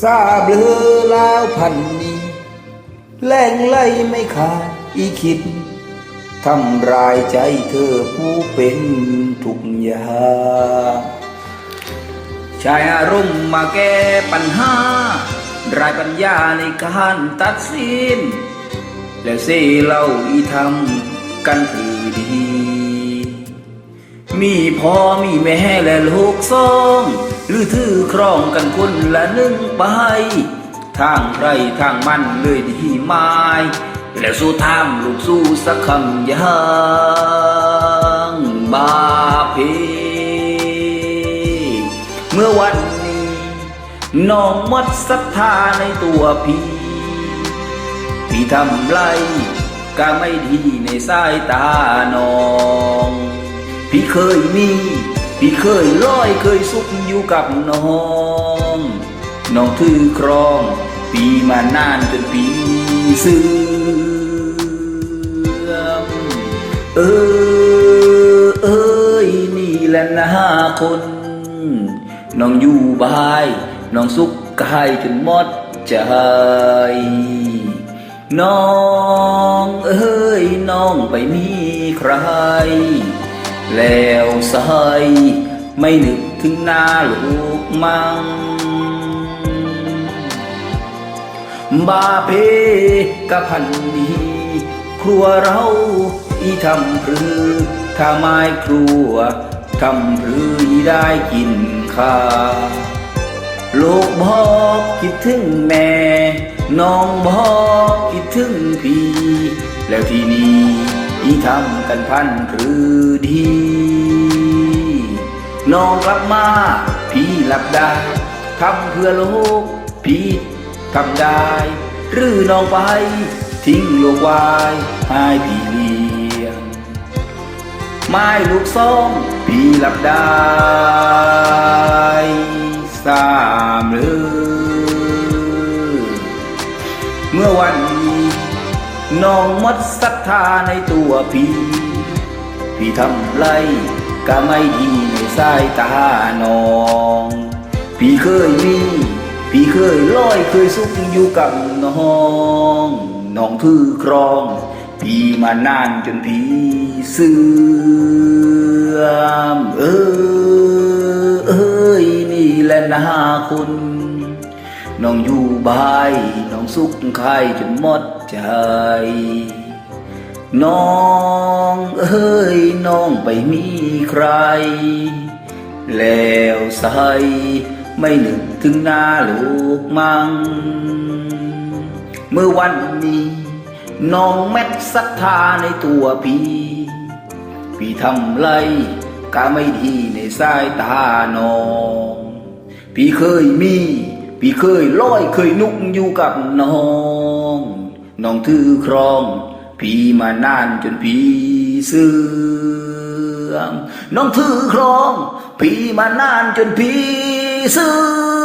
ซาบเบลอลาวพันนี้แรงไล่ไม่ขาดอีคิดทำรายใจเธอผู้เป็นทุกอย่างใช้อารมณ์มาแก้ปัญหา รายปัญญาในการตัดสิน แล้วเสเล่าอีทำกันคือดี มีพ่อมีแม่และลูกสอง หรือถือครองกันคนละหนึ่งไป ทางใครทางมันเลยดีไม้แล้วสู้ทามลูกสู้สักคำยังบาเพเมื่อวันนี้ น้องมดศรัทธาในตัวพี่ พี่ทำไรก็ไม่ดีในสายตาน้อง พี่เคยมี พี่เคยร้อยเคยสุขอยู่กับน้องน้องถือครอง ปีมานานจนปีเสื่อมเออเอ้ยนี่แหละนะคน น้องอยู่บาย น้องสุขกายจนหมดใจ น้องเอ้ยน้องไปมีใคร แล้วใสไม่นึกถึงหน้าลูกมังบาเพกับพันดีครัวเราอีทำพรือถ้าไม้ครัวทำพรือีได้กินข้าลูกบอกคิดถึงแม่ น้องบอกคิดถึงพี่ แล้วทีนี้ อีทำกันพันหรือดี น้องกลับมา พี่หลับได้ทำเพื่อโลก พี่ทำได้ หรือน้องไป ทิ้งโลกวายให้พี่เลี้ยงไม้ลูกส้มพี่หลับได้สามเลยเมื่อวัน น้องมดศรัทธาในตัวพี่ พี่ทำไรก็ไม่ดีในสายตาน้อง พี่เคยมี พี่เคยลอยเคยสุขอยู่กับน้องน้องถือครอง พี่มานานจนพี่เสื่อมเออเอ้ยนี่แหละนาคุณ น้องอยู่บาย น้องสุขใครจนหมด ใจ น้องเอ้ยน้องไปมีใคร แล้วใสไม่นึกถึงหน้าลูกมัง เมื่อวันนี้ น้องแม็ดศรัทธาในตัวพี่ พี่ทำไรก็ไม่ดีในสายตาน้อง พี่เคยมี พี่เคยลอยเคยนุกอยู่กับน้อง น้องถือครองพี่มานานจนพี่เสื่อมน้องถือครองพี่มานานจนพี่เสื่